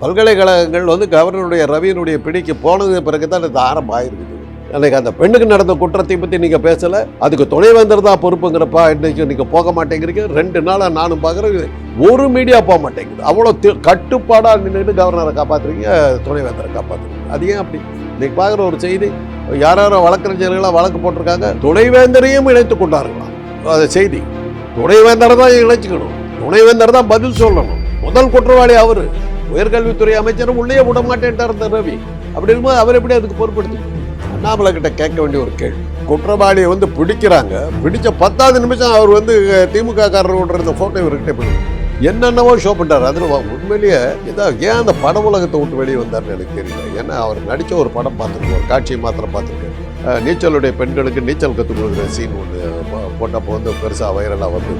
பல்கலைக்கழகங்கள் வந்து கவர்னருடைய ரவியினுடைய பிடிக்கு போனது பிறகு தான் இது ஆரம்பம் ஆயிருக்குது அன்னைக்கு அந்த பெண்ணுக்கு நடந்த குற்றத்தை பற்றி நீங்கள் பேசலை அதுக்கு துணைவேந்தர் தான் பொறுப்புங்கிறப்பா இன்றைக்கு நீங்கள் போக மாட்டேங்கிறீங்க. ரெண்டு நாளாக நானும் பார்க்குறேன் ஒரு மீடியா போக மாட்டேங்குது. அவ்வளோ தி- கட்டுப்பாடாக நின்றுட்டு கவர்னரை காப்பாற்றுறீங்க துணைவேந்தரை காப்பாற்றுறீங்க அது ஏன் அப்படி? இன்றைக்கி பார்க்குற ஒரு செய்தி யார் யாரோ வழக்கறிஞர்களாக வழக்கு போட்டிருக்காங்க துணைவேந்தரையும் இணைத்து கொண்டார்களாம். அது செய்தி. துணைவேந்தரை தான் இணைச்சிக்கணும். துணைவேந்தர் தான் பதில் சொல்லணும். முதல் குற்றவாளி அவர். உயர்கல்வித்துறை அமைச்சரும் உள்ளே விட மாட்டேன்ட்டார் இந்த ரவி. அப்படி இருக்கும்போது அவர் எப்படி அதுக்கு பொறுப்படுத்தி? அண்ணாமலை கிட்ட கேட்க வேண்டிய ஒரு கேள்வி. குற்றவாளியை வந்து பிடிக்கிறாங்க. பிடிச்ச பத்தாவது நிமிஷம் அவர் வந்து திமுக காரரோட இருந்த போட்டோ இவர்கிட்ட போய். என்னென்னவோ ஷோ பண்ணிட்டார். அதில் உண்மையிலேயே இதாக ஏன் அந்த பட உலகத்தை விட்டு வெளியே வந்தார்னு எனக்கு தெரியல. ஏன்னா அவர் நடித்த ஒரு படம் பார்த்துருக்கோம். ஒரு காட்சியை மாத்திரம் பார்த்துருக்கேன் நீச்சலுடைய பெண்களுக்கு நீச்சல் கற்றுக் கொடுக்குற சீன் ஒன்று போட்டப்போ வந்து பெருசாக வைரலாக வந்து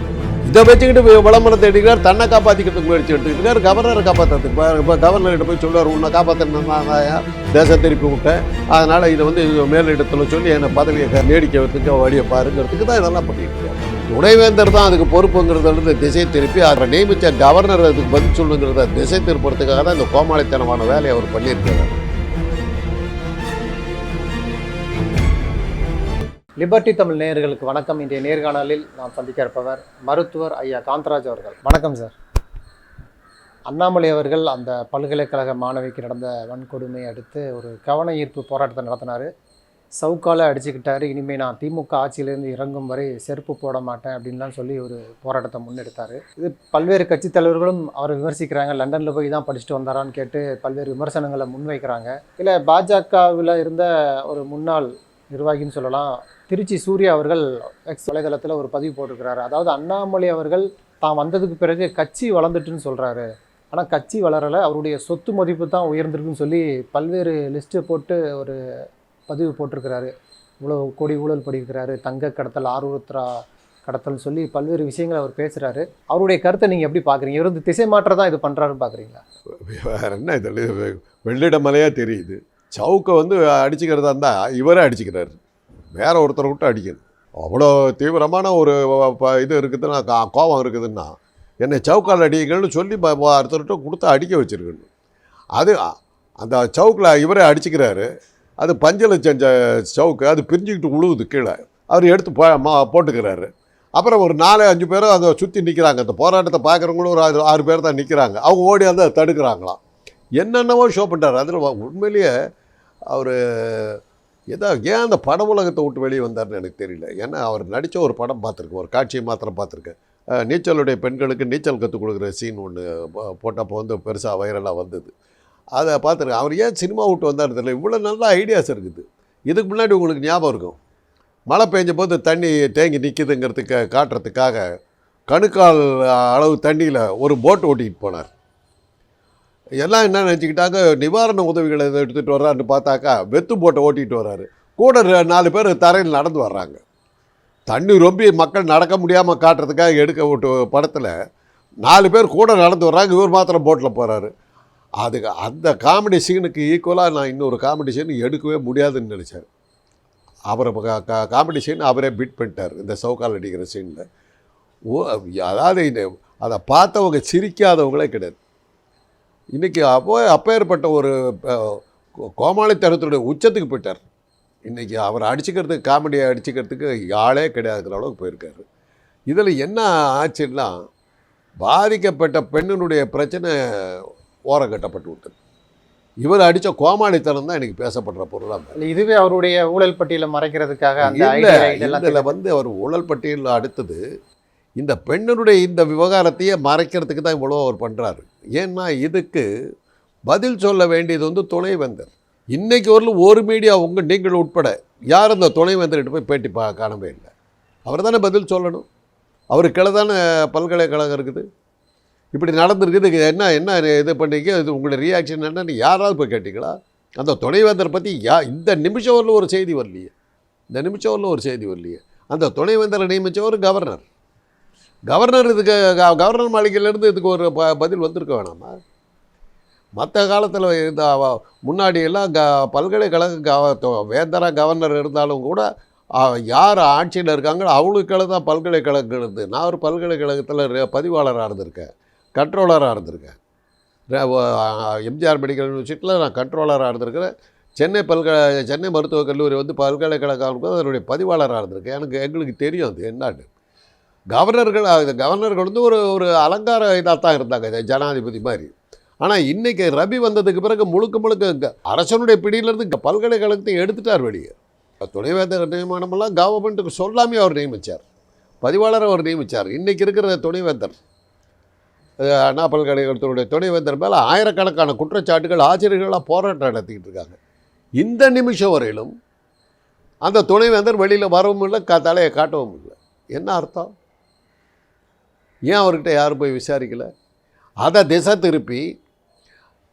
இதை வச்சுக்கிட்டு விளம்பரம் தேடிக்கிறார் தன்னை காப்பாற்றிக்கிறதுக்கு முயற்சி எடுத்துக்கிட்டு கவர்னரை காப்பாற்றுறதுக்கு இப்போ கவர்னர்கிட்ட போய் சொல்லுவார் உன்னை காப்பாற்றினா தேச திருப்பி விட்டேன். அதனால் இதை வந்து இது மேலிடத்தில் சொல்லி என்னை பதவியை நீடிக்க வைக்கிறதுக்கு வழியை பாருங்கிறதுக்கு தான் இதெல்லாம் பண்ணிட்டு இருக்காரு. துணைவேந்தர் தான் அதுக்கு பொறுப்புங்கிறத வந்து திசை திருப்பி அவரை நியமித்த கவர்னர் அதுக்கு பதில் சொல்லுங்கிறத திசை திருப்புறதுக்காக தான் இந்த கோமாளித்தனமான வேலையை அவர் பண்ணியிருக்காரு லிபர்டி தமிழ் நேயர்களுக்கு வணக்கம். இன்றைய நேர்காணலில் நாம் சந்திக்க இருப்பவர் மருத்துவர் ஐயா காந்தராஜ் அவர்கள். வணக்கம் சார் அண்ணாமலை அவர்கள் அந்த பல்கலைக்கழக மாணவிக்கு நடந்த வன்கொடுமை அடுத்து ஒரு கவன ஈர்ப்பு போராட்டத்தை நடத்தினார். சவுக்கால அடிச்சுக்கிட்டாரு. இனிமேல் நான் திமுக ஆட்சியிலேருந்து இறங்கும் வரை செருப்பு போட மாட்டேன் அப்படின்லாம் சொல்லி ஒரு போராட்டத்தை முன்னெடுத்தார். இது பல்வேறு கட்சித் தலைவர்களும் அவரை விமர்சிக்கிறாங்க. லண்டனில் போய் தான் படிச்சுட்டு வந்தாரான்னு கேட்டு பல்வேறு விமர்சனங்களை முன்வைக்கிறாங்க. இல்லை பாஜகவில் இருந்த ஒரு முன்னாள் நிர்வாகின்னு சொல்லலாம். திருச்சி சூர்யா அவர்கள் எக்ஸ் வலைதளத்தில் ஒரு பதிவு போட்டிருக்கிறாரு. அதாவது அண்ணாமலை அவர்கள் தான் வந்ததுக்கு பிறகு கட்சி வளர்ந்துட்டுன்னு சொல்கிறாரு ஆனால் கட்சி வளரலை அவருடைய சொத்து மதிப்பு தான் உயர்ந்திருக்குன்னு சொல்லி பல்வேறு லிஸ்ட்டு போட்டு ஒரு பதிவு போட்டிருக்கிறாரு. இவ்வளோ கோடி ஊழல் படிக்கிறாரு தங்க கடத்தல் ஆர்வத்ரா கடத்தல் சொல்லி பல்வேறு விஷயங்களை அவர் பேசுகிறாரு அவருடைய கருத்தை நீங்கள் எப்படி பார்க்குறீங்க இவர் வந்து திசை மாற்ற தான் இது பண்ணுறாருன்னு பார்க்குறீங்களா வேற என்ன இதில் வெள்ளிடமலையாக தெரியுது. சவுக்கை வந்து அடிச்சுக்கிறதா இருந்தால் இவரே அடிச்சுக்கிறாரு. வேற ஒருத்தரை விட்டு அடிக்கணும். அவ்வளோ தீவிரமான ஒரு இது இருக்குதுன்னா கா- கோபம் இருக்குதுன்னா என்னை சவுக்கால் அடிக்கணும்னு சொல்லி ப- ஒருத்தர்கிட்ட கொடுத்து அடிக்க வச்சிருக்கணும். அது அந்த சவுக்கில் இவரே அடிச்சுக்கிறாரு. அது பஞ்சில் செஞ்ச சவுக்கு அது பிரிஞ்சுக்கிட்டு உழுவுது கீழே. அவர் எடுத்து போ மா போட்டுக்கிறாரு. அப்புறம் ஒரு நாலு அஞ்சு பேரும் அதை சுற்றி நிற்கிறாங்க அந்த போராட்டத்தை பார்க்குறவங்களும் ஒரு ஆறு பேர் தான் நிற்கிறாங்க அவங்க ஓடி வந்து அதை தடுக்கிறாங்களாம். என்னென்னவோ ஷோ பண்ணிட்டார். அதில் உண்மையிலேயே அவர் ஏதோ ஏன் அந்த பட உலகத்தை விட்டு வெளியே வந்தார்னு எனக்கு தெரியல. ஏன்னா அவர் நடித்த ஒரு படம் பார்த்துருக்கேன். ஒரு காட்சியை மாத்திரம் பார்த்துருக்கேன். நீச்சலுடைய பெண்களுக்கு நீச்சல் கற்றுக் கொடுக்குற சீன் ஒன்று போட்டப்போ வந்து பெருசாக வைரலாக வந்தது. அதை பார்த்துருக்கேன். அவர் ஏன் சினிமா விட்டு வந்தார் தெரியல. இவ்வளோ நல்ல ஐடியாஸ் இருக்குது. இதுக்கு முன்னாடி உங்களுக்கு ஞாபகம் இருக்கும். மழை பெஞ்ச போது தண்ணி தேங்கி நிற்கிதுங்கிறதுக்கு காட்டுறதுக்காக கணுக்கால் அளவு தண்ணியில் ஒரு போட் ஓட்டிகிட்டு போனார். எல்லாம் என்ன நினச்சிக்கிட்டாங்க? நிவாரண உதவிகளை எடுத்துகிட்டு வர்றாருன்னு பார்த்தாக்கா வெத்து போட்டை ஓட்டிகிட்டு வர்றாரு. கூட நாலு பேர் தரையில் நடந்து வர்றாங்க. தண்ணி ரொம்ப மக்கள் நடக்க முடியாமல் காட்டுறதுக்காக எடுக்க விட்டு படத்தில் நாலு பேர் கூட நடந்து வர்றாங்க. இவர் மாத்திரம் போட்டில் போகிறாரு அதுக்கு அந்த காமெடி சீனுக்கு ஈக்குவலாக நான் இன்னொரு காமெடி சீன் எடுக்கவே முடியாதுன்னு நினச்சேன். அவரை கா- காமெடி சீன் அவரே பீட் பண்ணிட்டார். இந்த சவுக்கால் அடிக்கிற சீனில் ஓ அதாவது அதை பார்த்தவங்க சிரிக்காதவங்களே கிடையாது. இன்றைக்கி அப்போ அப்பேற்பட்ட ஒரு கோமாளித்தனத்துடைய உச்சத்துக்கு போயிட்டார். இன்றைக்கி அவர் அடிச்சுக்கிறதுக்கு காமெடியை அடிச்சுக்கிறதுக்கு ஆளே கிடையாதுங்கிற அளவுக்கு போயிருக்காரு. இதில் என்ன ஆச்சுன்னா பாதிக்கப்பட்ட பெண்ணினுடைய பிரச்சனை ஓரம் கட்டப்பட்டு விட்டது. இவர் அடித்த கோமாளித்தனம் தான் எனக்கு பேசப்படுற பொருளாக இதுவே அவருடைய ஊழல் பட்டியலை மறைக்கிறதுக்காக அந்த இல்லை இதில் வந்து அவர் ஊழல் பட்டியலில் அடுத்தது இந்த பெண்ணினுடைய இந்த விவகாரத்தையே மறைக்கிறதுக்கு தான் இவ்வளோ அவர் பண்ணுறாரு ஏன்னா இதுக்கு பதில் சொல்ல வேண்டியது வந்து துணைவேந்தர். இன்றைக்கு வரலும் ஒரு மீடியா உங்கள் நீங்கள் உட்பட யார் அந்த துணைவேந்தர்கிட்ட போய் பேட்டி பா காணவே இல்லை. அவர் தானே பதில் சொல்லணும். அவருக்கு தானே பல்கலைக்கழகம் இருக்குது. இப்படி நடந்திருக்குது என்ன என்ன இது பண்ணிக்க இது உங்களுடைய ரியாக்ஷன் என்னன்னு யாராவது போய் கேட்டிங்களா? அந்த துணைவேந்தரை பற்றி யா இந்த நிமிஷம் வரல ஒரு செய்தி வரலையே. இந்த நிமிஷம் வரல ஒரு செய்தி வரலையே. அந்த துணைவேந்தரை நியமித்தவர் கவர்னர் கவர்னர் இதுக்கு க- கவர்னர் மாளிகையிலேருந்து இதுக்கு ஒரு ப பதில் வந்திருக்க வேணாமா? மற்ற காலத்தில் இருந்த முன்னாடியெல்லாம் முன்னாடி எல்லாம் க பல்கலைக்கழக கவ வேந்தரா கவர்னர் இருந்தாலும் கூட யார் ஆட்சியில் இருக்காங்களோ அவங்களுக்கெல்லாம் தான் பல்கலைக்கழகம் இருந்து நான் ஒரு பல்கலைக்கழகத்தில் பதிவாளராக இருந்திருக்கேன் கண்ட்ரோலராக இருந்திருக்கேன். எம்ஜிஆர் மெடிக்கல் யூனிவர்சிட்டியில் நான் கண்ட்ரோலராக இருந்திருக்கிறேன். சென்னை பல்கலை சென்னை மருத்துவக் கல்லூரி வந்து பல்கலைக்கழகம் அதனுடைய பதிவாளராக இருந்திருக்கேன். எனக்கு எங்களுக்கு தெரியும் அது என்னன்னு. கவர்னர்கள் கவர்னர்கள் வந்து ஒரு ஒரு அலங்கார இதாக தான் இருந்தாங்க ஜனாதிபதி மாதிரி. ஆனால் இன்றைக்கி ரவி வந்ததுக்கு பிறகு முழுக்க முழுக்க அரசனுடைய பிடியிலேருந்து பல்கலைக்கழகத்தையும் பல்கலைக்கழகத்தை எடுத்துட்டார் வெளியே. துணைவேந்தர் நியமனமெல்லாம் கவர்மெண்ட்டுக்கு சொல்லாமே அவர் நியமித்தார் பதிவாளரை அவர் நியமித்தார் இன்றைக்கி இருக்கிற துணைவேந்தர் அண்ணா பல்கலைக்கழகத்தினுடைய துணைவேந்தர் மேலே ஆயிரக்கணக்கான குற்றச்சாட்டுகள் ஆசிரியர்களாக போராட்டம் நடத்திக்கிட்டு இருக்காங்க. இந்த நிமிஷம் வரையிலும் அந்த துணைவேந்தர் வெளியில் வரவும் இல்லை க தலையை காட்டவும் இல்லை. என்ன அர்த்தம்? ஏன் அவர்கிட்ட யாரும் போய் விசாரிக்கல? அதை திசை திருப்பி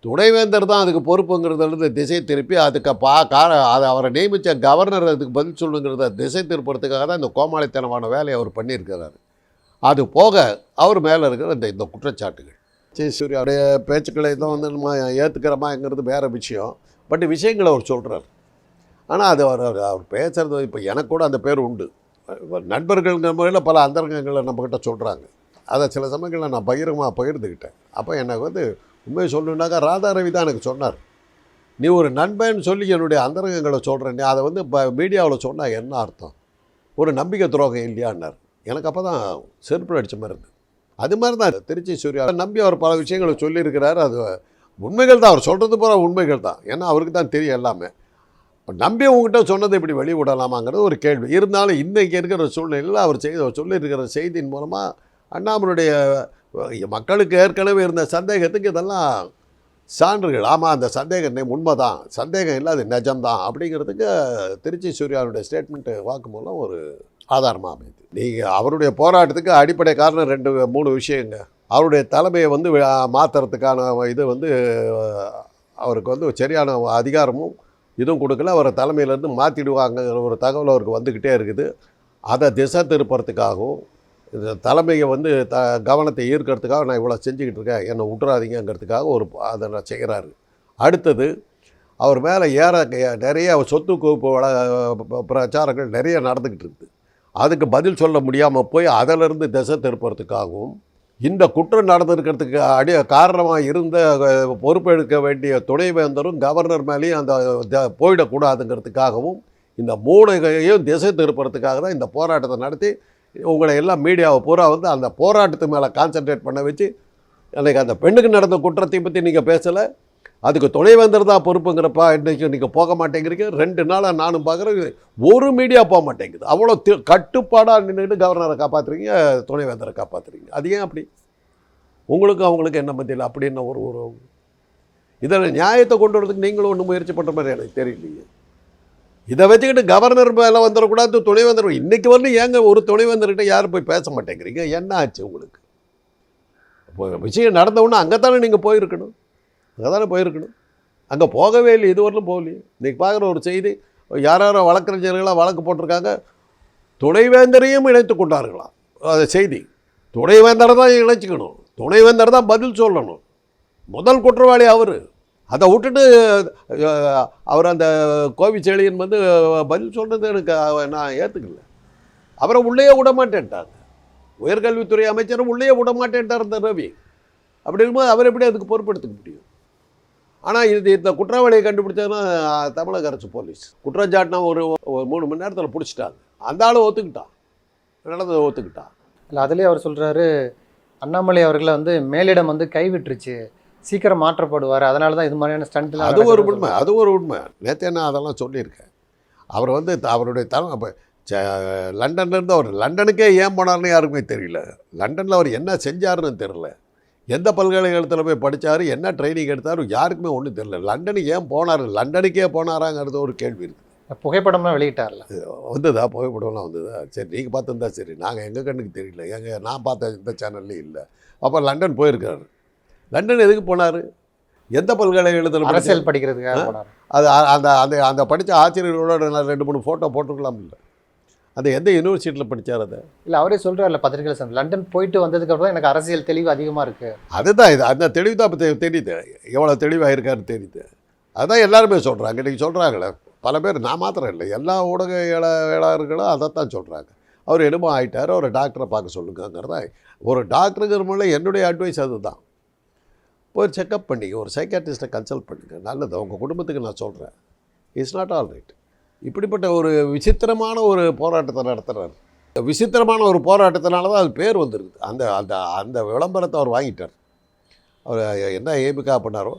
துணைவேந்தர் தான் அதுக்கு பொறுப்புங்கிறதுலேருந்து திசை திருப்பி அதுக்கு பா கார அதை அவரை நியமித்த கவர்னர் அதுக்கு பதில் சொல்லுங்கிறத திசை திருப்புறதுக்காக தான் இந்த கோமாளித்தனமான வேலையை அவர் பண்ணியிருக்கிறாரு. அது போக அவர் மேலே இருக்கிற இந்த இந்த குற்றச்சாட்டுகள். சரி சூரிய அவருடைய பேச்சுக்களை தான் வந்து நம்ம ஏற்றுக்கிறோமாங்கிறது வேறு விஷயம். பட் விஷயங்களை அவர் சொல்கிறார் ஆனால் அது அவர் அவர் அவர் பேசுகிறது இப்போ எனக்கு கூட அந்த பேர் உண்டு. நண்பர்கள்ங்கிற முறையில் பல அந்தரங்கங்களை நம்மக்கிட்ட சொல்கிறாங்க அதை சில சமயங்களில் நான் பகிரமாக பகிர்ந்துக்கிட்டேன் அப்போ எனக்கு வந்து உண்மையை சொல்லணுன்னாக்கா ராதா ரவி தான் எனக்கு சொன்னார். நீ ஒரு நண்பன் சொல்லி என்னுடைய அந்தரங்கங்களை சொல்கிறேன் நீ அதை வந்து இப்போ மீடியாவில் சொன்னால் என்ன அர்த்தம்? ஒரு நம்பிக்கை துரோகம் இல்லையான்னார். எனக்கு அப்போ தான் செருப்பு அடித்த மாதிரி இருந்தது. அது மாதிரி தான் திருச்சி சூர்யா நம்பி அவர் பல விஷயங்களை சொல்லியிருக்கிறார். அது உண்மைகள் தான். அவர் சொல்கிறது பூரா உண்மைகள் தான். ஏன்னா அவருக்கு தான் தெரியும் எல்லாமே. இப்போ நம்பி உங்ககிட்ட சொன்னதை இப்படி வெளிவிடலாமாங்கிறது ஒரு கேள்வி. இருந்தாலும் இன்றைக்கி இருக்கிற சூழ்நிலையில் அவர் செய்த சொல்லியிருக்கிற செய்தியின் மூலமாக அண்ணாமலுடைய மக்களுக்கு ஏற்கனவே இருந்த சந்தேகத்துக்கு இதெல்லாம் சான்றுகள். ஆமாம் அந்த சந்தேகம் உண்மை தான் சந்தேகம் இல்லை அது நிஜம்தான் அப்படிங்கிறதுக்கு திருச்சி சூர்யாவுடைய ஸ்டேட்மெண்ட்டு வாக்குமூலம் ஒரு ஆதாரமாக அமைது நீங்கள் அவருடைய போராட்டத்துக்கு அடிப்படை காரணம் ரெண்டு மூணு விஷயங்க. அவருடைய தலைமையை வந்து மாற்றுறதுக்கான இது வந்து அவருக்கு வந்து சரியான அதிகாரமும் இதுவும் கொடுக்கல. அவரை தலைமையிலேருந்து மாற்றிடுவாங்கங்கிற ஒரு தகவல் அவருக்கு வந்துக்கிட்டே இருக்குது. அதை திசை திருப்புறதுக்காகவும் தலைமையை வந்து த கவனத்தை ஈர்க்கிறதுக்காக நான் இவ்வளோ செஞ்சுக்கிட்டு இருக்கேன். என்னை விட்டுறாதீங்கங்கிறதுக்காக ஒரு அதை நான் செய்கிறாரு அடுத்தது அவர் மேலே ஏற நிறைய சொத்து குவிப்பு வள பிரச்சாரங்கள் நிறைய நடந்துக்கிட்டு இருக்குது அதுக்கு பதில் சொல்ல முடியாமல் போய் அதிலிருந்து திசை திருப்புறதுக்காகவும் இந்த குற்றம் நடந்திருக்கிறதுக்கு அடி காரணமாக இருந்த பொறுப்பெடுக்க வேண்டிய துணைவேந்தரும் கவர்னர் மேலேயும் அந்த த- போயிடக்கூடாதுங்கிறதுக்காகவும் இந்த மூளைகையும் திசை திருப்புறதுக்காக தான் இந்த போராட்டத்தை நடத்தி உங்களை எல்லாம் மீடியாவை பூரா வந்து அந்த போராட்டத்து மேலே கான்சென்ட்ரேட் பண்ண வச்சு அன்றைக்கி அந்த பெண்ணுக்கு நடந்த குற்றத்தை பற்றி நீங்கள் பேசலை. அதுக்கு துணைவேந்தர் தான் பொறுப்புங்கிறப்பா இன்றைக்கும் நீங்கள் போக மாட்டேங்கிறீங்க. ரெண்டு நாளாக நானும் பார்க்குறேன். ஒரு மீடியா போக மாட்டேங்குது. அவ்வளோ தி கட்டுப்பாடாக நின்றுட்டு கவர்னரை காப்பாற்றுறீங்க துணைவேந்தரை காப்பாற்றுறீங்க அது ஏன் அப்படி? உங்களுக்கும் அவங்களுக்கு என்ன மத்தியில் அப்படின்னு ஒரு ஒரு இதில் நியாயத்தை கொண்டு வரதுக்கு நீங்களும் ஒன்று முயற்சி பண்ணுற மாதிரி எனக்கு தெரியலையே. இதை வச்சுக்கிட்டு கவர்னர் மேலே வந்துடக்கூடாது துணைவேந்தர் இன்றைக்கி வந்து ஏங்க ஒரு துணைவேந்தர்கிட்ட யாரும் போய் பேச மாட்டேங்கிறீங்க? என்ன ஆச்சு உங்களுக்கு? இப்போ விஷயம் நடந்தவுடனே அங்கே தானே நீங்கள் போயிருக்கணும். அங்கே தானே போயிருக்கணும். அங்கே போகவே இல்லை இதுவரையிலும் போகலையே. இன்றைக்கி பார்க்குற ஒரு செய்தி யார் யாரோ வழக்கறிஞர்களாக வழக்கு போட்டிருக்காங்க. துணைவேந்தரையும் இணைத்து கொண்டார்களாம் அது செய்தி. துணைவேந்தரை தான் இணைச்சிக்கணும். துணைவேந்தர் தான் பதில் சொல்லணும். முதல் குற்றவாளி அவர். அதை விட்டுட்டு அவர் அந்த கோவிச்செழியன் வந்து பதில் சொன்னது எனக்கு நான் ஏற்றுக்கல அவரை உள்ளே விட மாட்டேன்ட்டாங்க உயர்கல்வித்துறை அமைச்சரும் உள்ளே விட மாட்டேன்ட்டார் இந்த ரவி. அப்படி இருக்கும்போது அவர் எப்படி அதுக்கு பொறுப்பெடுத்துக்க முடியும்? ஆனால் இது இந்த குற்றவாளியை கண்டுபிடிச்சதுன்னா தமிழக அரசு போலீஸ். குற்றச்சாட்டினா ஒரு ஒரு மூணு மணி நேரத்தில் பிடிச்சிட்டாங்க. அந்த ஆளும் ஒத்துக்கிட்டான். நடந்ததை ஒத்துக்கிட்டான். இல்லை அதுலேயே அவர் சொல்கிறாரு அண்ணாமலை அவர்களை வந்து மேலிடம் வந்து கைவிட்டுருச்சு. சீக்கிரம் மாற்றப்படுவார். அதனால தான் இது மாதிரியான ஸ்டண்ட்லாம் அது ஒரு உண்மை அது ஒரு உண்மை. நேற்றே நான் அதெல்லாம் சொல்லியிருக்கேன். அவர் வந்து அவருடைய தரம் அப்போ லண்டன்லேருந்து அவர் லண்டனுக்கே ஏன் போனார்னு யாருக்குமே தெரியல. லண்டனில் அவர் என்ன செஞ்சாருன்னு தெரில எந்த பல்கலைக்கழகத்தில் போய் படித்தார் என்ன ட்ரைனிங் எடுத்தார் யாருக்குமே ஒன்றும் தெரியல. லண்டனுக்கு ஏன் போனார் லண்டனுக்கே போனாராங்கிறது ஒரு கேள்வி இருக்குது புகைப்படம்லாம் வெளியிட்டார்ல. வந்ததா? புகைப்படம்லாம் வந்ததா? சரி நீங்கள் பார்த்துருந்தா சரி. நாங்கள் எங்கள் கண்ணுக்கு தெரியல. எங்கள் நான் பார்த்த இந்த சேனல்லையும் இல்லை. அப்போ லண்டன் போயிருக்காரு. லண்டன் எதுக்கு போனார்? எந்த பல்கலைக்கழகத்தில்? அரசியல் படிக்கிறதுக்காக போனார். அது அந்த அந்த அந்த படித்த ஆசிரியர்களோட நான் ரெண்டு மூணு ஃபோட்டோ போட்டுருக்கலாம் இல்லை. அந்த எந்த யூனிவர்சிட்டியில் படித்தார் அதை? இல்லை அவரே சொல்கிறார்ல பத்திரிகையில் சொன்ன லண்டன் போயிட்டு வந்ததுக்கு அப்புறம் தான் எனக்கு அரசியல் தெளிவு அதிகமாக இருக்குது அதுதான் இது அந்த தெளிவு தான் இப்போ தெரியுது. எவ்வளோ தெளிவாக இருக்காருன்னு தெரியுது. அதுதான் எல்லாருமே சொல்கிறாங்க இன்றைக்கி சொல்கிறாங்களே பல பேர் நான் மாத்திரம் இல்லை எல்லா ஊடகவியலாளர்களும் அதைத்தான் சொல்கிறாங்க அவர் என்னமோ ஆயிட்டார் ஒரு டாக்டரை பார்க்க சொல்லுங்கிறதா ஒரு டாக்டருங்கிற முறையில் என்னுடைய அட்வைஸ் அதுதான். போய் செக்கப் பண்ணிக்க ஒரு சைக்காட்ரிஸ்ட்டை கன்சல்ட் பண்ணுங்க. நல்லது உங்கள் குடும்பத்துக்கு நான் சொல்கிறேன் இட்ஸ் நாட் ஆல் ரைட் இப்படிப்பட்ட ஒரு விசித்திரமான ஒரு போராட்டத்தை நடத்துகிறார் விசித்திரமான ஒரு போராட்டத்தினால தான் அது பேர் வந்துருக்குது அந்த அந்த அந்த விளம்பரத்தை அவர் வாங்கிட்டார். அவர் என்ன ஏபிக்கா பண்ணாரோ?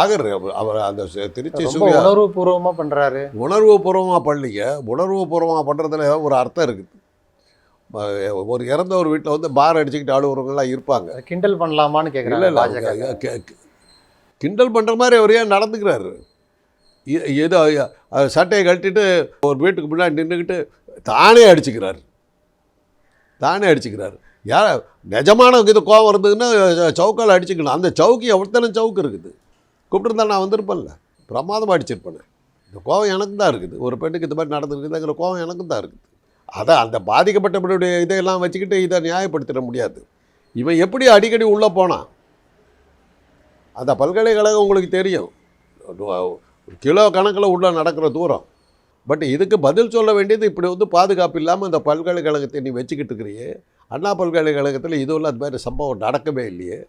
ஆகர் அவர் அந்த திருச்சி ரொம்ப சூர்யா உணர்வு பூர்வமாக பண்ணுறாரு உணர்வு பூர்வமாக பண்ணீங்க உணர்வு பூர்வமாக பண்ணுறதுல ஒரு அர்த்தம் இருக்குது. ஒரு இறந்த ஒரு வீட்டில் வந்து பார் அடிச்சுக்கிட்டு ஆளுறவங்கலாம் இருப்பாங்க. கிண்டல் பண்ணலாமான்னு கேட்குறாங்க கிண்டல் பண்ணுற மாதிரி அவர் ஏன் நடந்துக்கிறாரு? ஏதோ சட்டையை கழட்டிட்டு ஒரு வீட்டுக்கு முன்னாடி நின்றுக்கிட்டு தானே அடிச்சுக்கிறார். தானே அடிச்சுக்கிறார். யார் நிஜமான இது கோவம் இருந்ததுன்னா சவுக்கால் அடிச்சுக்கணும். அந்த சவுக்கு எவ்வளோத்தான சவுக்கு இருக்குது. கூப்பிட்டுருந்தா நான் வந்திருப்பேன்ல. பிரமாதமாக அடிச்சிருப்பேன். இந்த கோவம் எனக்கு தான் இருக்குது. ஒரு பெண்ணுக்கு இந்த மாதிரி நடந்துருக்குதுங்கிற கோவம் எனக்கு தான் இருக்குது. அதை அந்த பாதிக்கப்பட்டவருடைய இதையெல்லாம் வச்சுக்கிட்டு இதை நியாயப்படுத்திட முடியாது. இவன் எப்படி அடிக்கடி உள்ளே போனான் அந்த பல்கலைக்கழகம் உங்களுக்கு தெரியும். கிலோ கணக்கில் உள்ளே நடக்கிற தூரம். பட் இதுக்கு பதில் சொல்ல வேண்டியது இப்படி வந்து பாதுகாப்பு இல்லாமல் இந்த பல்கலைக்கழகத்தை நீ வச்சுக்கிட்டு இருக்கிறியே. அண்ணா பல்கலைக்கழகத்தில் இதுவும் அது மாதிரி சம்பவம் நடக்கவே இல்லையே.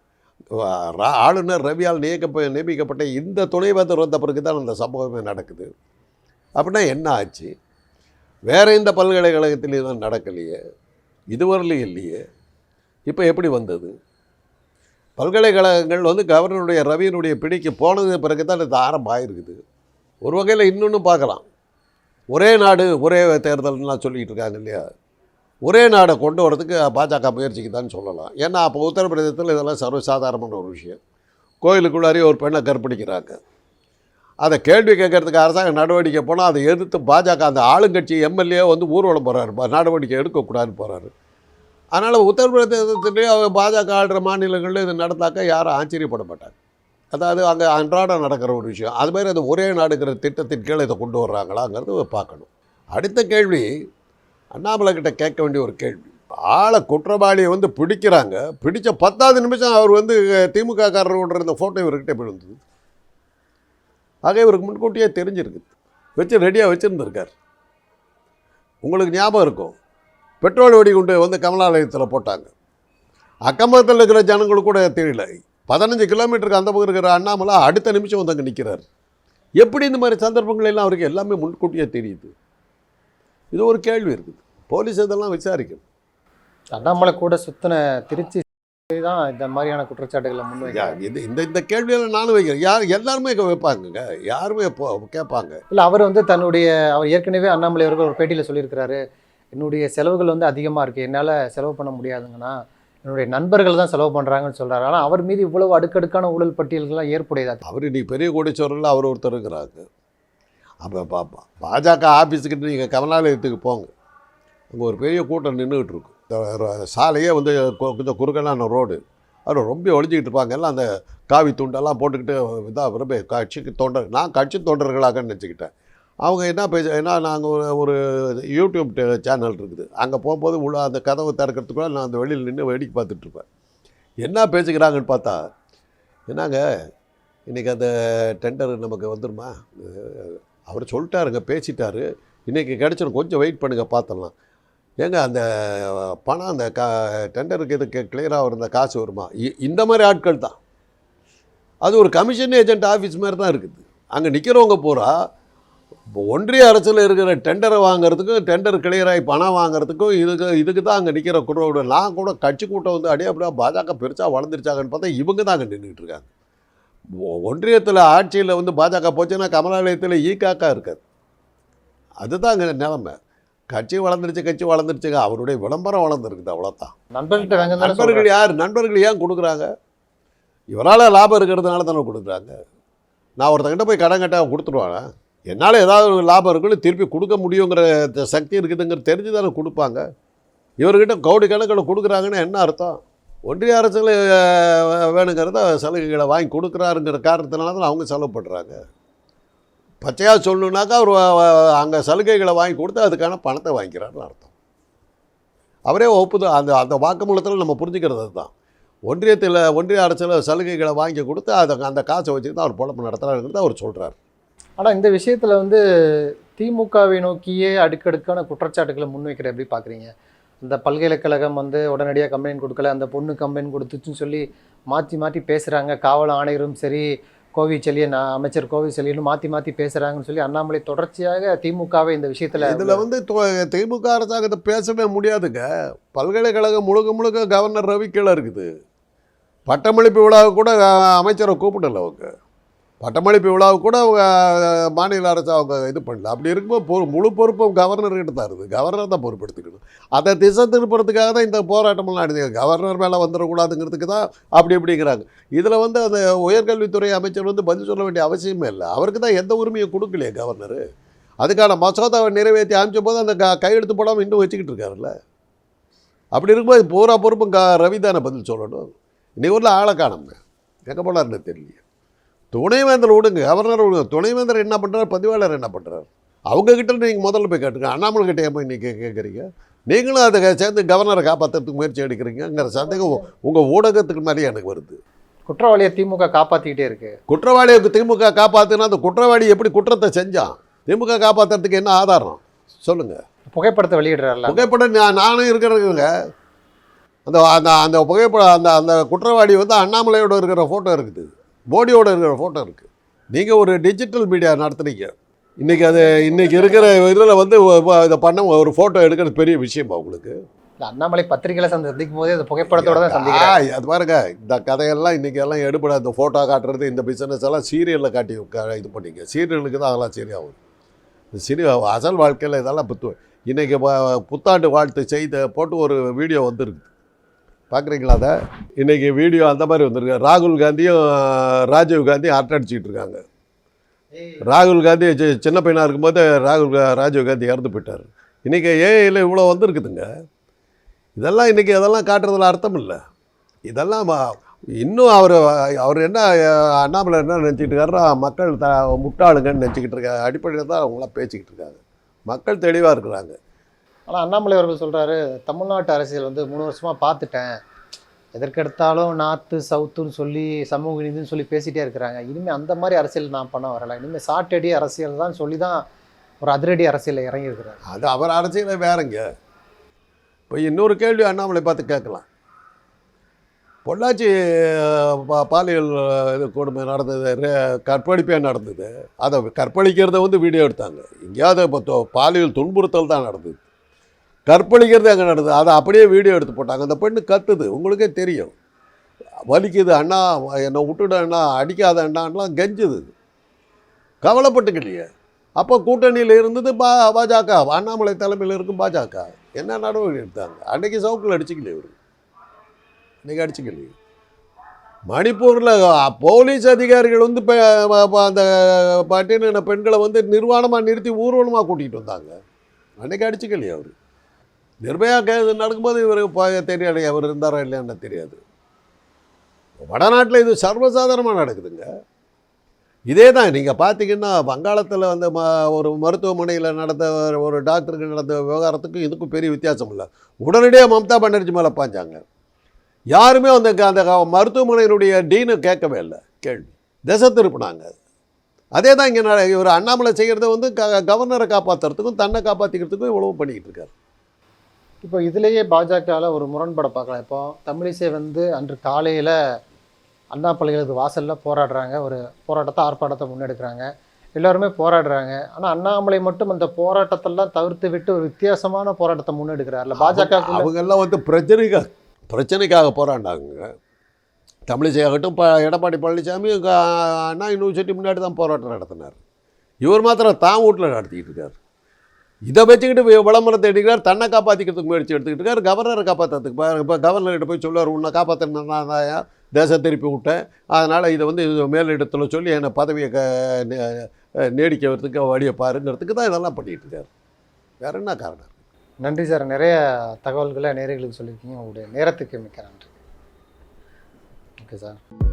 ரா- ஆளுநர் ரவியால் நியமிக்கப்ப நியமிக்கப்பட்ட இந்த துணைவேந்தர் வந்த பிறகு தான் அந்த சம்பவமே நடக்குது. அப்படின்னா என்ன ஆச்சு? வேறு எந்த பல்கலைக்கழகத்திலையும் இதுவும் நடக்கலையே? இதுவரையிலும் இல்லையே? இப்போ எப்படி வந்தது? பல்கலைக்கழகங்கள் வந்து கவர்னருடைய ரவியினுடைய பிடிக்கு போனது பிறகு தான் இது ஆரம்பம் ஆயிருக்குது ஒரு வகையில் இன்னொன்று பார்க்கலாம். ஒரே நாடு ஒரே தேர்தல்னா சொல்லிக்கிட்டு இருக்காங்க இல்லையா? ஒரே நாடை கொண்டு வரதுக்கு பாஜக முயற்சிக்கு தான் சொல்லலாம். ஏன்னா அப்போ உத்தரப்பிரதேசத்தில் இதெல்லாம் சர்வசாதாரணமான ஒரு விஷயம். கோயிலுக்குள்ளாரே ஒரு பெண்ணை கற்பழிக்கிறாங்க அதை கேள்வி கேட்கறதுக்கு அரசாங்க நடவடிக்கை போனால் அதை எதிர்த்து பாஜக அந்த ஆளுங்கட்சி எம்எல்ஏ வந்து ஊர்வலம் போகிறாரு நடவடிக்கை எடுக்கக்கூடாதுன்னு போகிறாரு அதனால் உத்தரப்பிரதேசத்துலேயே அவங்க பாஜக ஆளுற மாநிலங்களில் இது நடந்தாக்கா யாரும் ஆச்சரியப்பட மாட்டாங்க. அதாவது அங்கே அன்றாடம் நடக்கிற ஒரு விஷயம். அது மாதிரி அது ஒரே நாடுங்கிற திட்டத்தின் கீழே இதை கொண்டு வர்றாங்களாங்கிறது பார்க்கணும். அடுத்த கேள்வி அண்ணாமலை கிட்ட கேட்க வேண்டிய ஒரு கேள்வி. ஆளை குற்றவாளியை வந்து பிடிக்கிறாங்க. பிடித்த பத்தாவது நிமிஷம் அவர் வந்து திமுக காரர் இருந்த ஃபோட்டோ இவர்கிட்ட போயிருந்தது ஆக இவருக்கு முன்கூட்டியே தெரிஞ்சிருக்கு. வச்சு ரெடியாக வச்சுருந்துருக்கார். உங்களுக்கு ஞாபகம் இருக்கும். பெட்ரோல் வெடிகுண்டு வந்து கமலாலயத்தில் போட்டாங்க. அக்கம்பக்கத்தில் இருக்கிற ஜனங்களுக்கு கூட தெரியல. பதினஞ்சு கிலோமீட்டருக்கு அந்த பக்கம் இருக்கிற அண்ணாமலை அடுத்த நிமிஷம் வந்து அங்கே நிற்கிறார் எப்படி இந்த மாதிரி சந்தர்ப்பங்கள் எல்லாம் அவருக்கு எல்லாமே முன்கூட்டியே தெரியுது. இது ஒரு கேள்வி இருக்குது. போலீஸ் இதெல்லாம் விசாரிக்கணும். அண்ணாமலை கூட சுத்தின திருச்சி தான் இந்த மாதிரியான குற்றச்சாட்டுகளை முன்வைக்கிறாங்க இது இந்த இந்த கேள்வியெல்லாம் நானும் வைக்கிறேன். யார் எல்லாருமே இங்க வைப்பாங்கங்க யாருமே கேட்பாங்க. இல்லை அவர் வந்து தன்னுடைய அவர் ஏற்கனவே அண்ணாமலை அவர்கள் ஒரு பேட்டியில் சொல்லியிருக்கிறாரு என்னுடைய செலவுகள் வந்து அதிகமாக இருக்குது என்னால் செலவு பண்ண முடியாதுங்கண்ணா. என்னுடைய நண்பர்கள் தான் செலவு பண்ணுறாங்கன்னு சொல்கிறாரு ஆனால் அவர் மீது இவ்வளவு அடுக்கடுக்கான ஊழல் பட்டியல்கள்லாம் ஏற்புடையதா? அவர் நீ பெரிய கோடீஸ்வரில் அவர் ஒருத்தர் இருக்கிறாங்க அப்போ பாஜக ஆஃபீஸுக்கிட்ட நீங்கள் கமலாலயத்துக்கு போங்க. அங்கே ஒரு பெரிய கூட்டம் நின்றுக்கிட்டு இருக்கும் சாலையே வந்து கொஞ்சம் குறுக்கலான ரோடு. அவர் ரொம்ப ஒழிஞ்சிக்கிட்டு இருப்பாங்க எல்லாம் அந்த காவி துண்டெல்லாம் போட்டுக்கிட்டு இதாக ரொம்ப கட்சிக்கு தொண்டர் நான் கட்சி தொண்டர்களாக நினச்சிக்கிட்டேன். அவங்க என்ன பேச ஏன்னா நாங்கள் ஒரு ஒரு யூடியூப் டே- சேனல் இருக்குது. அங்கே போகும்போது உள்ள அந்த கதவை திறக்கிறதுக்குள்ள நான் அந்த வெளியில் நின்று வேடிக்கை பார்த்துட்ருப்பேன் என்ன பேசிக்கிறாங்கன்னு பார்த்தா என்னங்க இன்றைக்கி அந்த டெண்டர் நமக்கு வந்துடுமா அவர் சொல்லிட்டாருங்க பேசிட்டாரு. இன்றைக்கி கிடச்சிரும். கொஞ்சம் வெயிட் பண்ணுங்கள் பார்த்துடலாம் ஏங்க அந்த பணம் அந்த கா டெண்டருக்கு இதுக்கு கிளியராக இருந்த காசு வருமா? இ- இந்த மாதிரி ஆட்கள் தான். அது ஒரு கமிஷன் ஏஜென்ட் ஆஃபீஸ் மாதிரி தான் இருக்குது. அங்கே நிற்கிறவங்க பூரா ஒன்றிய அரசில் இருக்கிற டெண்டரை வாங்குறதுக்கும் டெண்டர் கிளியராகி பணம் வாங்குறதுக்கும் இதுக்கு இதுக்கு தான் அங்கே நிற்கிற குரோடு நான் கூட கட்சி கூட்டம் வந்து அடியே அப்படியே பாஜக பெருசாக வளர்ந்துருச்சாங்கன்னு பார்த்தா இவங்க தான் அங்கே நின்றுட்டு இருக்காங்க. ஒன்றியத்தில் ஆட்சியில் வந்து பாஜக போச்சுன்னா கமலாலயத்தில் ஈகாக்கா இருக்காது. அதுதான் அங்கே நிலைமை. கட்சி வளர்ந்துருச்சு கட்சி வளர்ந்துருச்சுங்க. அவருடைய விளம்பரம் வளர்ந்துருக்குது அவ்வளோதான் நண்பர்கிட்ட நண்பர்கள் யார்? நண்பர்கள் ஏன் கொடுக்குறாங்க? இவரால் லாபம் இருக்கிறதுனால தானே கொடுக்குறாங்க. நான் ஒருத்தங்கிட்ட போய் கடன் கேட்டால் கொடுத்துருவாங்க என்னால் ஏதாவது ஒரு லாபம் இருக்குன்னு திருப்பி கொடுக்க முடியுங்கிற சக்தி இருக்குதுங்கிற தெரிஞ்சு தானே கொடுப்பாங்க. இவர்கிட்ட கோடி கணக்கில் கொடுக்குறாங்கன்னு என்ன அர்த்தம்? ஒன்றிய அரசில் வேணுங்கிறத சலுகைகளை வாங்கி கொடுக்குறாருங்கிற காரணத்தினால தான் அவங்க செலவு பண்ணுறாங்க பச்சையாக சொல்லணுன்னாக்கா அவர் அங்கே சலுகைகளை வாங்கி கொடுத்து அதுக்கான பணத்தை வாங்கிக்கிறாருன்னு அர்த்தம். அவரே ஒப்புது அந்த அந்த வாக்குமூலத்தில் நம்ம புரிஞ்சுக்கிறது தான் ஒன்றியத்தில் ஒன்றிய அரசில் சலுகைகளை வாங்கி கொடுத்து அதை அந்த காசை வச்சு தான் அவர் பொழப்பு நடத்துகிறாருங்கிறது அவர் சொல்கிறார் ஆனால் இந்த விஷயத்தில் வந்து திமுகவை நோக்கியே அடுக்கடுக்கான குற்றச்சாட்டுகளை முன்வைக்கிற எப்படி பார்க்குறீங்க இந்த பல்கலைக்கழகம் வந்து உடனடியாக கம்ப்ளைண்ட் கொடுக்கல அந்த பொண்ணு கம்ப்ளைண்ட் கொடுத்துச்சுன்னு சொல்லி மாற்றி மாற்றி பேசுகிறாங்க காவல் ஆணையரும் சரி கோவி நான் அமைச்சர் கோவி மாற்றி மாற்றி பேசுகிறாங்கன்னு சொல்லி அண்ணாமலை தொடர்ச்சியாக திமுகவை இந்த விஷயத்தில் இதில் வந்து திமுக அரசாங்கத்தை பேசவே முடியாதுங்க. பல்கலைக்கழகம் முழுக்க முழுக்க கவர்னர் ரவி கீழே இருக்குது. பட்டமளிப்பு விழாவை கூட அமைச்சரை கூப்பிடல அவங்க. பட்டமளிப்பு விழாவுக்கு கூட அவங்க மாநில அரசு அவங்க இது பண்ணல. அப்படி இருக்கும்போது பொறு முழு பொறுப்பும் கவர்னர்கிட்ட தான் இருக்குது. கவர்னர் தான் பொறுப்பெடுத்துக்கணும். அதை திசை திருப்புறதுக்காக தான் இந்த போராட்டமெல்லாம் நடந்தது. கவர்னர் மேலே வந்துடக்கூடாதுங்கிறதுக்கு தான் அப்படி இப்படிங்கிறாங்க. இதில் வந்து அந்த உயர்கல்வித்துறை அமைச்சர் வந்து பதில் சொல்ல வேண்டிய அவசியமே இல்லை. அவருக்கு தான் எந்த உரிமையும் கொடுக்கலையே கவர்னர். அதுக்கான மசோதாவை நிறைவேற்றி அமைச்ச போது அந்த க கையெழுத்து போடாமல் இன்னும் வச்சுக்கிட்டு இருக்காருல்ல. அப்படி இருக்கும்போது பூரா பொறுப்பும் க ரவி தானே பதில் சொல்லணும். இன்னைக்கு ஊரில் ஆளை காணுங்க எங்கே போனார்னு தெரியலையே. துணைவேந்தர் விடுங்க கவர்னர் விடுங்க துணைவேந்தர் என்ன பண்ணுறாரு பதிவாளர் என்ன பண்ணுறாரு அவங்கக்கிட்ட நீங்கள் முதல்ல போய் கேட்டுங்க. அண்ணாமலை கிட்டே போய் நீங்கள் கேட்குறீங்க நீங்களும் அதை சேர்ந்து கவர்னரை காப்பாற்றுறதுக்கு முயற்சி எடுக்கிறீங்கிற சந்தேகம் உங்கள் ஊடகத்துக்கு மேலேயே எனக்கு வருது. குற்றவாளியை திமுக காப்பாற்றிக்கிட்டே இருக்கு. குற்றவாளியை திமுக காப்பாற்றுனா அந்த குற்றவாளி எப்படி குற்றத்தை செஞ்சான் திமுக காப்பாற்றுறதுக்கு என்ன ஆதாரம்? சொல்லுங்கள் புகைப்படத்தை வெளியிடுறாருல. புகைப்படம் நான் நானும் இருக்கிறேங்க. அந்த அந்த அந்த புகைப்படம் அந்த அந்த குற்றவாளி வந்து அண்ணாமலையோட இருக்கிற ஃபோட்டோ இருக்குது. மோடியோட இருக்கிற ஃபோட்டோ இருக்குது நீங்கள் ஒரு டிஜிட்டல் மீடியா நடத்துனீங்க. இன்றைக்கி அது இன்றைக்கி இருக்கிற இதில் வந்து இதை பண்ண ஒரு ஃபோட்டோ எடுக்கிறது பெரிய விஷயமா உங்களுக்கு? அண்ணாமலை பத்திரிகையில சந்திக்கும் போதே அந்த புகைப்படத்தோட தான் சந்திக்கிறார். ஆ, அது பாருங்க இந்த கதையெல்லாம் இன்றைக்கி எல்லாம் எடுபட இந்த ஃபோட்டோ காட்டுறது இந்த பிஸ்னஸ் எல்லாம் சீரியலில் காட்டி இது பண்ணிங்க சீரியலுக்கு தான் அதெல்லாம் சரியாகும் இந்த சிறு அசல் வாழ்க்கையில் இதெல்லாம் புத்து இன்றைக்கி புத்தாண்டு வாழ்த்து செய்த போட்டு ஒரு வீடியோ வந்திருக்கு. பார்க்குறீங்களா அதை? இன்றைக்கி வீடியோ அந்த மாதிரி வந்திருக்கு. ராகுல் காந்தியும் ராஜீவ் காந்தியும் அரட்டடிச்சிக்கிட்டு இருக்காங்க. ராகுல் காந்தி சின்ன பையனாக இருக்கும்போது ராகுல் கா- ராஜீவ் காந்தி இறந்து போயிட்டார். இன்றைக்கி ஏஐயில் இவ்வளோ வந்திருக்குதுங்க. இதெல்லாம் இன்றைக்கி அதெல்லாம் காட்டுறதுல அர்த்தம் இல்லை. இதெல்லாம் ம- இன்னும் அவர் அவர் என்ன அண்ணாமலை என்ன நினச்சிக்கிட்டு இருக்காருன்னா மக்கள் த முட்டாளுங்கன்னு நினச்சிக்கிட்டு இருக்க அடிப்படையில் தான் அவங்களாம் பேசிக்கிட்டு இருக்காங்க. மக்கள் தெளிவாக இருக்கிறாங்க. ஆனால் அண்ணாமலை அவர்கள் சொல்கிறாரு தமிழ்நாட்டு அரசியல் வந்து மூணு வருஷமாக பார்த்துட்டேன். எதற்கெடுத்தாலும் நார்த்து சவுத்துன்னு சொல்லி சமூக நீதினு சொல்லி பேசிகிட்டே இருக்கிறாங்க. இனிமேல் அந்த மாதிரி அரசியல் நான் பண்ண வரல. இனிமே சாட்டடி அரசியல் தான் சொல்லி தான் ஒரு அதிரடி அரசியலில் இறங்கியிருக்கிறார். அது அவர் அரசியலே வேறங்க. இப்போ இன்னொரு கேள்வி அண்ணாமலை பார்த்து கேட்கலாம். பொள்ளாச்சி பாலியல் இது கொடுமை நடந்தது கற்பழிப்பே நடந்தது. அதை கற்பழிக்கிறத வந்து வீடியோ எடுத்தாங்க. எங்கேயாவது இப்போ பாலியல் துன்புறுத்தல் தான் நடந்தது. கற்பழிக்கிறது அங்கே நடந்தது அதை அப்படியே வீடியோ எடுத்து போட்டாங்க. அந்த பெண்ணு கத்துது. உங்களுக்கே தெரியும். வலிக்குது அண்ணா என்னை விட்டுட அண்ணா அடிக்காத அண்ணான்லாம் கெஞ்சுது. கவலைப்பட்டுக்கலையே அப்போ கூட்டணியில் இருந்தது பா பாஜக. அண்ணாமலை தலைமையில் இருக்கும் பாஜக. என்ன நடவடிக்கை எடுத்தாங்க? அன்றைக்கி சவுக்கில் அடிச்சுக்கலையே இவர். இன்றைக்கி அடிச்சுக்கலையே. மணிப்பூரில் போலீஸ் அதிகாரிகள் வந்து அந்த பட்டியலின பெண்களை வந்து நிர்வாணமாக நிறுத்தி ஊர்வலமாக கூட்டிகிட்டு வந்தாங்க. அன்றைக்கி அடிச்சுக்கலையே அவர். நிர்பயா கேஸ் நடக்கும்போது இவர் தெரியாது அவர் இருந்தாரா இல்லையான்னு தெரியாது. வடநாட்டில் இது சர்வசாதாரணமாக நடக்குதுங்க. இதே தான் நீங்கள் பார்த்தீங்கன்னா வங்காளத்தில் வந்து ம ஒரு மருத்துவமனையில் நடந்த ஒரு- டாக்டருக்கு நடந்த விவகாரத்துக்கும் இதுக்கும் பெரிய வித்தியாசம் இல்லை. உடனடியாக மம்தா பானர்ஜி மேலே பாஞ்சாங்க. யாருமே அந்த க- அந்த மருத்துவமனையினுடைய டீனு கேட்கவே இல்லை. கேள்வி. திசை திருப்பினாங்க. அதே தான் இங்கே இவர் அண்ணாமலை செய்கிறத வந்து க கவர்னரை காப்பாற்றுறதுக்கும் தன்னை காப்பாற்றிக்கிறதுக்கும் இவ்வளவு பண்ணிக்கிட்டு இருக்காரு. இப்போ இதுலேயே பாஜகவில் ஒரு முரண்பாடை பார்க்கலாம். இப்போ தமிழிசை வந்து அன்று காலையில் அண்ணா பல்கலைக்கழக வாசலில் போராடுறாங்க. ஒரு போராட்டத்தை ஆர்ப்பாட்டத்தை முன்னெடுக்கிறாங்க. எல்லாருமே போராடுறாங்க. ஆனால் அண்ணாமலை மட்டும் அந்த போராட்டத்தெல்லாம் தவிர்த்து விட்டு ஒரு வித்தியாசமான போராட்டத்தை முன்னெடுக்கிறார்ல. பாஜக அவங்க எல்லாம் வந்து பிரச்சனைக்காக பிரச்சனைக்காக போராண்டாங்க தமிழிசை ஆகட்டும் ப எடப்பாடி பழனிசாமி அண்ணா யூனிவர்சிட்டி முன்னாடி தான் போராட்டம் நடத்தினார். இவர் மாத்திரம் தான் வீட்டில் நடத்திக்கிட்டு இருக்கார். இதை வச்சுக்கிட்டு விளம்பரம் தேடிக்கிறார் தன்னை காப்பாற்றிக்கிறதுக்கு முயற்சி எடுத்துக்கிட்டு இருக்கார். கவர்னரை காப்பாற்றுறதுக்கு இப்போ கவர்னர்கிட்ட போய் சொல்லுவார் உன்னை காப்பாற்றினா தான் தேசம் திருப்பி விட்டேன்? அதனால் இதை வந்து இது மேலிடத்தில் சொல்லி என்னை பதவியை க நே- நீடிக்கிறதுக்கு வழியை பாருங்கிறதுக்கு தான் இதெல்லாம் பண்ணிகிட்டு இருக்கார். வேற என்ன காரணம்? நன்றி சார். நிறைய தகவல்களை நேர்களுக்கு சொல்லியிருக்கீங்க. உங்களுடைய நேரத்துக்கு மிக்க நன்றி. Okay sir.